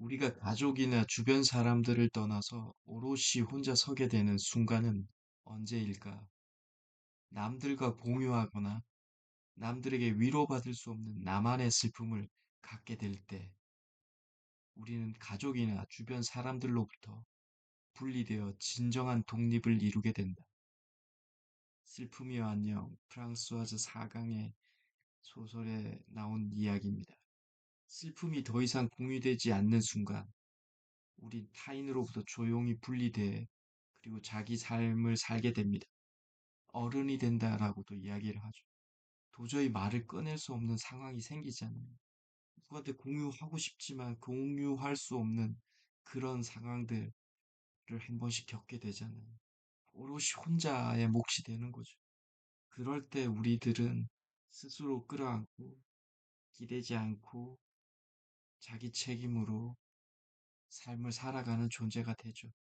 우리가 가족이나 주변 사람들을 떠나서 오롯이 혼자 서게 되는 순간은 언제일까? 남들과 공유하거나 남들에게 위로받을 수 없는 나만의 슬픔을 갖게 될 때, 우리는 가족이나 주변 사람들로부터 분리되어 진정한 독립을 이루게 된다. 슬픔이여 안녕, 프랑스와즈 4강의 소설에 나온 이야기입니다. 슬픔이 더 이상 공유되지 않는 순간, 우린 타인으로부터 조용히 분리돼 그리고 자기 삶을 살게 됩니다. 어른이 된다라고도 이야기를 하죠. 도저히 말을 꺼낼 수 없는 상황이 생기잖아요. 누구한테 공유하고 싶지만 공유할 수 없는 그런 상황들을 한 번씩 겪게 되잖아요. 오롯이 혼자의 몫이 되는 거죠. 그럴 때 우리들은 스스로 끌어안고 기대지 않고 자기 책임으로 삶을 살아가는 존재가 되죠.